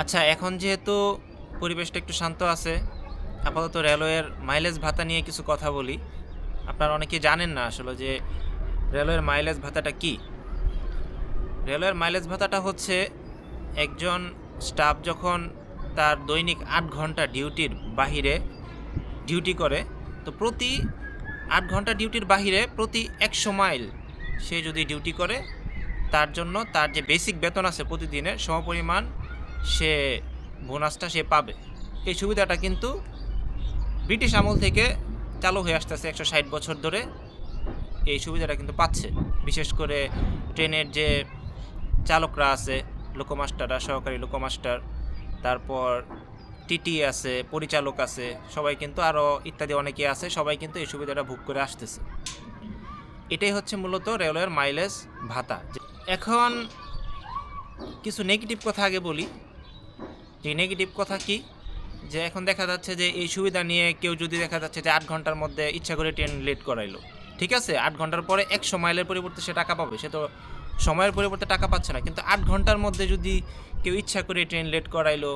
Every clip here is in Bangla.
আচ্ছা এখন যেহেতু পরিবেশটা একটু শান্ত আছে, আপাতত রেলওয়ের মাইলেজ ভাতা নিয়ে কিছু কথা বলি। আপনারা অনেকে জানেন না আসলে যে রেলওয়ের মাইলেজ ভাতাটা কি? রেলওয়ের মাইলেজ ভাতাটা হচ্ছে একজন স্টাফ যখন তার দৈনিক আট ঘণ্টা ডিউটির বাহিরে ডিউটি করে, তো প্রতি আট ঘণ্টা ডিউটির বাহিরে প্রতি একশো মাইল সে যদি ডিউটি করে, তার জন্য তার যে বেসিক বেতন আছে প্রতিদিনের সমপরিমাণ সে বোনাসটা সে পাবে। এই সুবিধাটা কিন্তু ব্রিটিশ আমল থেকে চালু হয়ে আসতেছে একশো ষাট বছর ধরে। এই সুবিধাটা কিন্তু পাচ্ছে। বিশেষ করে ট্রেনের যে চালকরা আছে, লোকোমাস্টাররা, সহকারী লোকোমাস্টার, তারপর টিটি আছে, পরিচালক আছে, সবাই কিন্তু আরও ইত্যাদি অনেকে আছে, সবাই কিন্তু এই সুবিধাটা ভোগ করে আসতেছে। এটাই হচ্ছে মূলত রেলওয়ের মাইলেজ ভাতা। এখন কিছু নেগেটিভ কথা আগে বলি। যে নেগেটিভ কথা কি? যে এখন দেখা যাচ্ছে যে এই সুবিধা নিয়ে কেউ যদি দেখা যাচ্ছে যে আট ঘণ্টার মধ্যে ইচ্ছা করে ট্রেন লেট করাইলো, ঠিক আছে? আট ঘণ্টার পরে একশো মাইলের পরিবর্তে সে টাকা পাবে, সে তো সময়ের পরিবর্তে টাকা পাচ্ছে না। কিন্তু আট ঘণ্টার মধ্যে যদি কেউ ইচ্ছা করে ট্রেন লেট করাইলো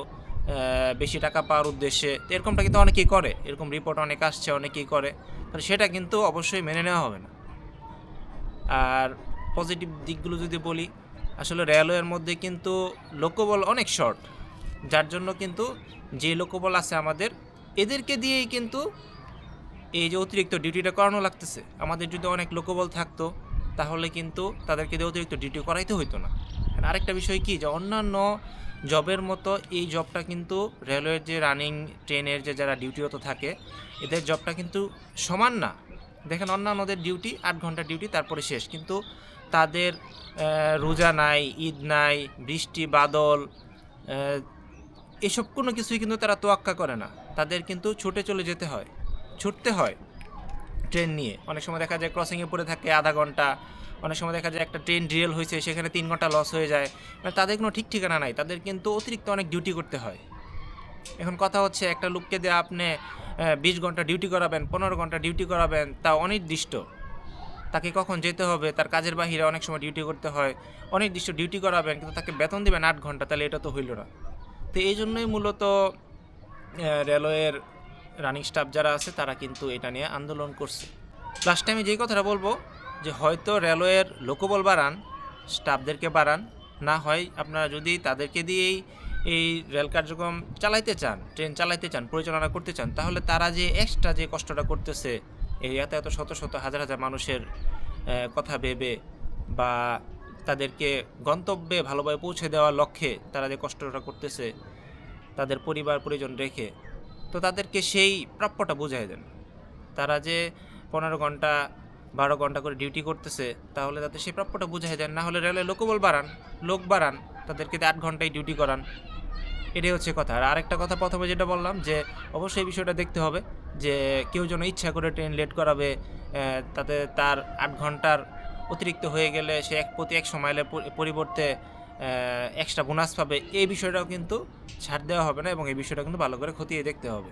বেশি টাকা পাওয়ার উদ্দেশ্যে এরকমটা কিন্তু অনেকেই করে। এরকম রিপোর্ট অনেক আসছে, অনেকেই করে। তাহলে সেটা কিন্তু অবশ্যই মেনে নেওয়া হবে না। আর পজিটিভ দিকগুলো যদি বলি, আসলে রেলওয়ের মধ্যে কিন্তু লোকবল অনেক শর্ট যার জন্য কিন্তু যে লোকবল আছে আমাদের, এদেরকে দিয়েই কিন্তু এই যে অতিরিক্ত ডিউটিটা করানো লাগতেছে। আমাদের যদি অনেক লোকবল থাকতো, তাহলে কিন্তু তাদেরকে দিয়ে অতিরিক্ত ডিউটি করাইতে হইতো না। আরেকটা বিষয় কি, যে অন্যান্য জবের মতো এই জবটা কিন্তু রেলওয়ের যে রানিং ট্রেনের যে যারা ডিউটিরত থাকে, এদের জবটা কিন্তু সমান না। দেখেন অন্যান্যদের ডিউটি, আট ঘণ্টা ডিউটি, তারপরে শেষ। কিন্তু তাদের রোজা নাই, ঈদ নাই, বৃষ্টি, বাদল এসব কোনো কিছুই কিন্তু তারা তোয়াক্কা করে না। তাদের কিন্তু ছুটে চলে যেতে হয়, ছুটতে হয় ট্রেন নিয়ে। অনেক সময় দেখা যায় ক্রসিংয়ে পড়ে থাকে আধা ঘণ্টা, অনেক সময় দেখা যায় একটা ট্রেন রিয়েল হয়েছে, সেখানে তিন ঘণ্টা লস হয়ে যায়। মানে তাদের কোনো ঠিক ঠিকানা নাই, তাদের কিন্তু অতিরিক্ত অনেক ডিউটি করতে হয়। এখন কথা হচ্ছে, একটা লোককে দিয়ে আপনি বিশ ঘণ্টা ডিউটি করাবেন, পনেরো ঘণ্টা ডিউটি করাবেন, তা অনির্দিষ্ট। তাকে কখন যেতে হবে, তার কাজের বাহিরে অনেক সময় ডিউটি করতে হয়। অনির্দিষ্ট ডিউটি করাবেন, কিন্তু তাকে বেতন দেবেন আট ঘণ্টা, তাহলে এটা তো হইল না। তো এই জন্যই মূলত রেলওয়ের রানিং স্টাফ যারা আছে, তারা কিন্তু এটা নিয়ে আন্দোলন করছে। লাস্ট টাইমে যেই কথাটা বলব, যে হয়তো রেলওয়ের লোকবল বাড়ান স্টাফদেরকে বাড়ান, না হয় আপনারা যদি তাদেরকে দিয়েই এই রেল কার্যক্রম চালাইতে চান, ট্রেন চালাইতে চান, পরিচালনা করতে চান, তাহলে তারা যে এক্সট্রা যে কষ্টটা করতেছে, এই এত এত শত শত হাজার হাজার মানুষের কথা ভেবে বা তাদেরকে গন্তব্যে ভালোভাবে পৌঁছে দেওয়ার লক্ষ্যে তারা যে কষ্টটা করতেছে, তাদের পরিবার, পরিজন রেখে, তো তাদেরকে সেই প্রাপ্যটা বুঝাই দেন। তারা যে পনেরো ঘণ্টা, বারো ঘণ্টা করে ডিউটি করতেছে, তাহলে তাদের সেই প্রাপ্যটা বুঝাই দেন। না হলে রেলে লোকবল বাড়ান, লোক বাড়ান, তাদেরকে আট ঘন্টায় ডিউটি করান। এটাই হচ্ছে কথা। আর আরেকটা কথা প্রথমে যেটা বললাম যে, অবশ্যই বিষয়টা দেখতে হবে যে, কেউ যেন ইচ্ছা করে ট্রেন লেট করাবে তাতে তার আট ঘণ্টার অতিরিক্ত হয়ে গেলে সে এক প্রতি এক সময়ের পরিবর্তে এক্সট্রা বোনাস পাবে। এই বিষয়টাও কিন্তু ছাড় দেওয়া হবে না এবং এই বিষয়টা কিন্তু ভালো করে খতিয়ে দেখতে হবে।